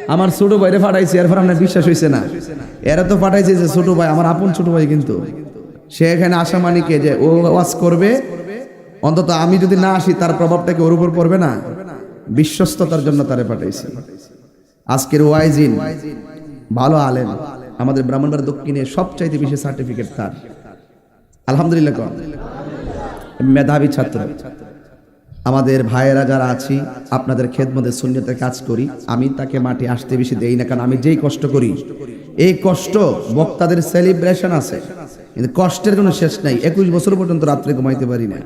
আমার ছোট ভাইরে ফাটাইছি, এরপর আপনার বিশ্বাস হয়েছে না। এরা তো ফাটাইছে যে ছোট ভাই, আমার আপন ছোট ভাই কিন্তু। সে এখানে আসা মানে কে যে ও ওয়াজ করবে, অন্তত আমি যদি না আসি, তার প্রভাবটা কি ওর উপর পড়বে না? বিশ্বস্ততার জন্য তারে পাঠাইছি আজকের ওয়াইজিন, ভালো আলেম, আমাদের ব্রাহ্মণবাড়ি দক্ষিণে সবচাইতে বেশি সার্টিফিকেট তার। আলহামদুলিল্লাহ মেধাবী ছাত্র। আমাদের ভাইয়েরা যারা আছি, আপনাদের খেদমতে শূন্যতে কাজ করি, আমি তাকে মাঠে আসতে বেশি দেই না, কারণ আমি যেই কষ্ট করি, এই কষ্ট বক্তাদের সেলিব্রেশন আছে। কিন্তু কষ্টের কোনো শেষ নাই, একুশ বছর পর্যন্ত রাত্রে ঘুমাইতে পারি না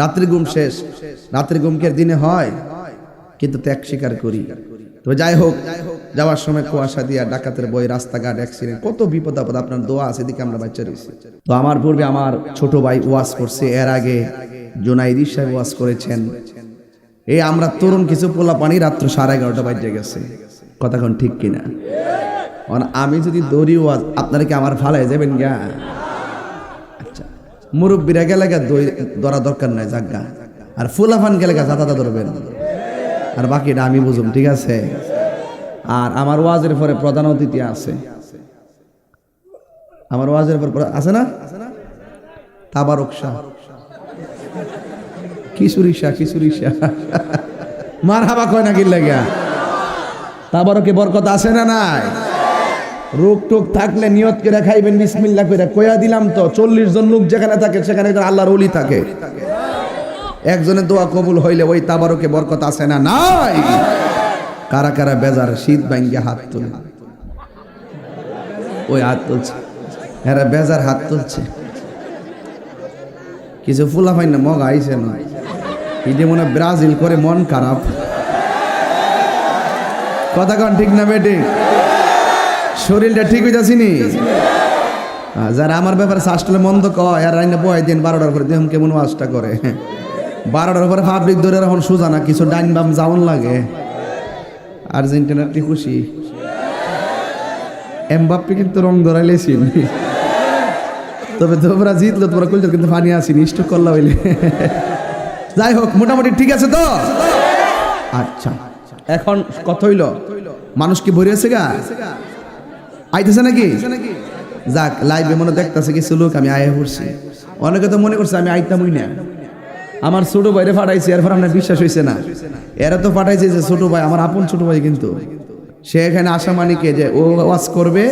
রাত্রি ঘুম শেষ, রাত্রি ঘুম কি আর দিনে হয়? কিন্তু ত্যাগ স্বীকার করি। তো যাই হোক, যাওয়ার সময় কুয়াশা দিয়া ডাকাতের বই রাস্তাঘাট অ্যাক্সিডেন্ট কত বিপদ আপদ, আপনার দোয়া আছে, এদিকে আমরা বাচ্চা রয়েছি। তো আমার পূর্বে আমার ছোট ভাই ওয়াজ করছে, এর আগে জোনাইদি সাহেব ওয়াজ করেছেন। এই আমরা তরুণ কিছু পোলা পানি রাত্র সাড়ে এগারোটা বাজে গেছে। কথা কোন ঠিক কিনা? আমি যদি দৌড়ি ওয়াজ, আপনারা কি আমার ফালায় যাবেন গা? আচ্ছা মুরব্বীরা গেলে গা দই ধরা দরকার নাই জাগা আর ফুলাফান গেলে গা জাতাতা ধরবেন। আর বাকিটা আমি বুঝুম, ঠিক আছে? আর আমার ওয়াজের পরে প্রধান অতিথি আছে। আমার ওয়াজের পর আছে না? তাবারক শাহ। কিশোরী শাহ মার হাবা কয় নাকি কিনলে গা তাবারকে বরকত আছে না নাই? রোগ টোক থাকলে নিয়ত করে খাইবেন, বিসমিল্লা করে। কয়া দিলাম তো, চল্লিশ জন লোক যেখানে থাকে, সেখানে আল্লাহর ওলি থাকে। একজনের দোয়া কবুল হইলে ওই তাবারকে বরকত আছে না নাই? কারা কারা বেজার, শীত ভাঙ্গে হাত তুলে। ওই হাত তুলছে। এরা বেজার হাত তুলছে। কিছু ফুলা পাই না, মগ আইছে না। এই মনে ব্রাজিল করে মন খারাপ। কথা কন ঠিক না বেটি? শরীরটা ঠিক হয়ে আহ, যারা আমার ব্যাপারে শ্বাসটালে মন্দ কয় আর রাইনা বয় দিন বারোটার পরে দেখুন কেমন ওয়াজটা করে। বারোটার পরে পাবলিক ধরে এখন সোজা না কিছু ডাইন বাম যাওন লাগে। আর্জেন্টিনার কি খুশি। এমবাপ্পে কিন্তু রং ধরাইলেছিল তবে তোমরা জিতলো তোমরা কইলো কিন্তু পানি আসিনি স্টক করলা হইলে। যাই হোক, মোটামুটি ঠিক আছে তো? আচ্ছা এখন কত হইল, মানুষ কি ভরে গা? আইতেছে নাকি? যাক লাইভে মনে দেখতেছে কিছু লোক, আমি আয়া পড়ছি। অনেকে তো মনে করছে আমি আইতামই না। আমার ছোট ভাইরে ফাটাইছি, এরপর আপনার বিশ্বাস হয়েছে না। এরা তো ফাটাইছে যে ছোট ভাই, আমার আপন ছোট ভাই কিন্তু। সে এখানে আসা মানে কে যে ও ওয়াজ করবে?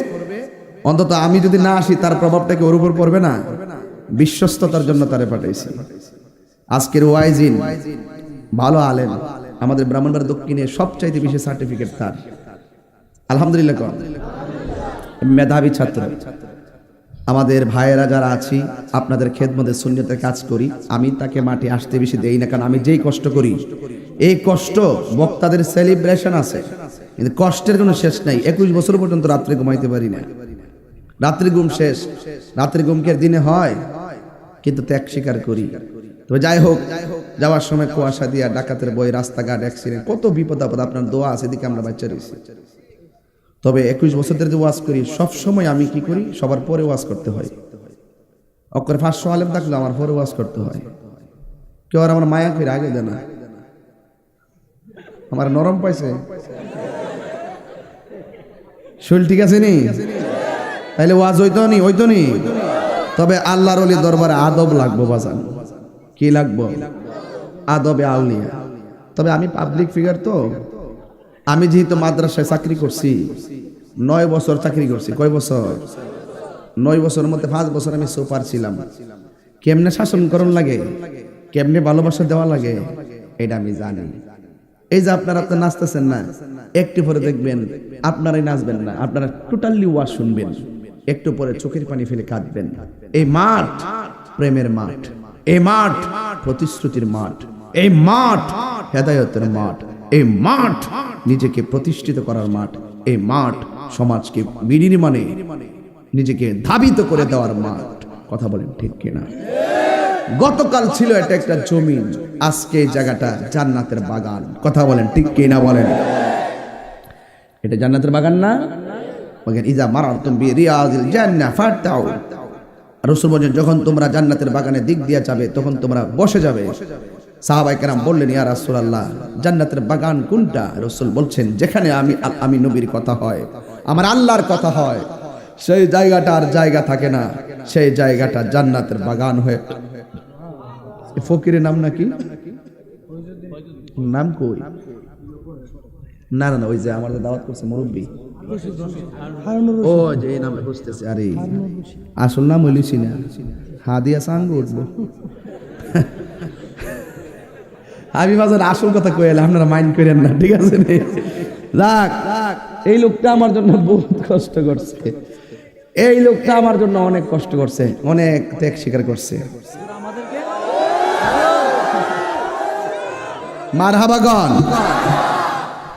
অন্তত আমি যদি না আসি, তার প্রভাবটা কি ওর উপর পড়বে না? বিশ্বস্ততার জন্য তারে পাঠাইছি আজকের ওয়াইজিন, ভালো আলেম, আমাদের ব্রাহ্মণবাড়ি দক্ষিণে সবচাইতে বেশি সার্টিফিকেট তার। আলহামদুলিল্লাহ মেধাবী ছাত্র। আমাদের ভাইয়েরা যারা আছি, আপনাদের খেদমতে শূন্যতে কাজ করি। আমি তাকে মাঠে আসতে বেশি দেই না, কারণ আমি যেই কষ্ট করি, এই কষ্ট বক্তাদের সেলিব্রেশন আছে। কিন্তু কষ্টের কোনো শেষ নাই। একুশ বছর পর্যন্ত রাত্রে ঘুমাইতে পারি না রাত্রি ঘুম শেষ। রাত্রি ঘুম কি আর দিনে হয়, কিন্তু ত্যাগ স্বীকার করি। তবে যাই হোক, যাওয়ার সময় কুয়াশা দিয়া ডাকাতের বই, রাস্তাঘাট অ্যাক্সিডেন্ট কত বিপদ আপদ আপনার দোয়া আছে, এদিকে আমরা বাচ্চা রয়েছি। তবে একুশ বছর ধরে যে ওয়াজ করি সব সময় আমি কি করি, সবার পরে ওয়াজ করতে হয়। অক্ষর পাঁচশো আলেম থাকলে আমার পরে ওয়াজ করতে হয়। কেউ আর আমার মায়া করে আগে দেয় না। আমার নরম পাইছে শরীর ঠিক আছে নি? তাইলে ওয়াজ হইতো নি হইতো নি? তবে আল্লাহর অলি দরবারে আদব লাগবো, বাজান। কি লাগবো? আদবে আউলিয়া তবে আমি পাবলিক ফিগার তো। আমি যেহেতু মাদ্রাসায় চাকরি করছি, নয় বছর চাকরি করছি। কয় বছর? নয় বছরের মধ্যে পাঁচ বছর আমি সুপার ছিলাম। কেমনে শাসন করণ লাগে? কেমনে ভালোবাসা দেওয়া লাগে? এটা আমি জানি। এই যে আপনারা তো নাচতেছেন না, একটু পরে দেখবেন আপনারাই নাচবেন না, আপনারা টোটালি ওয়াজ শুনবেন। একটু পরে চোখের পানি ফেলে কাঁদবেন। এই মাঠ, প্রেমের মাঠ। এই মাঠ প্রতিশ্রুতির মাঠ, এই মাঠ হেদায়তের মাঠ, এই মাঠ নিজেকে প্রতিষ্ঠিত করার মাঠ, এই মাঠ সমাজকে বিনির্মাণে নিজেকে ধাবিত করে দেওয়ার মাঠ। কথা বলেন ঠিক কিনা? গতকাল ছিল এটা একটা জমিন, আজকে জায়গাটা জান্নাতের বাগান। কথা বলেন ঠিক কিনা বলেন? এটা জান্নাতের বাগান না? ইজা মারার তুমি রিয়াজিল জান্না ফাটাও রসুল বলেন যখন তোমরা জান্নাতের বাগানে দিক দিয়ে যাবে, তখন তোমরা বসে যাবে। সাহাবাই কেরাম বললেন, ইয়া রাসুল আল্লাহ জান্নাতের বাগান কোনটা? রসুল বলছেন, যেখানে আমি আমি নবীর কথা হয়, আমার আল্লাহর কথা হয়, সেই জায়গাটা আর জায়গা থাকে না, সেই জায়গাটা জান্নাতের বাগান হয়ে ফকিরের নাম নাকি? নাম কই? না না না ওই যে আমার যে দাওয়াত করছে মুরব্বী। ও যে এই নামে বুঝতেছে আরে। আসল নাম হইলিছি না হাদিয়া সাঙ্গ উঠবো। আমি বাজার আসল কথা কয়ে এলাম আপনারা মাইন্ড করেন না ঠিক আছে? যাক এই লোকটা আমার জন্য বহুত কষ্ট করছে। এই লোকটা আমার জন্য অনেক কষ্ট করছে অনেক ত্যাগ স্বীকার করছে। মার হাবাগন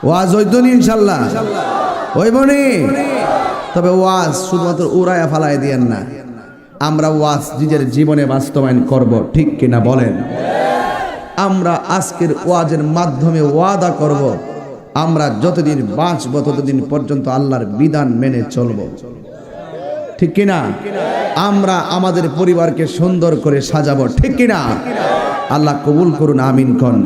ওয়াজ হইতনি ইনশাল্লাহ। হইবনি তবে ওয়াজ শুধুমাত্র উড়ায়া ফালাই দিয়েন না। আমরা ওয়াজ নিজের জীবনে বাস্তবায়ন করব, ঠিক কিনা বলেন? আমরা আজকের ওয়াজের মাধ্যমে ওয়াদা করব, আমরা যতদিন বাঁচব ততদিন পর্যন্ত আল্লাহর বিধান মেনে চলব। ঠিক কিনা? আমরা আমাদের পরিবারকে সুন্দর করে সাজাবো, ঠিক কিনা? আল্লাহ কবুল করুন, আমিন কন।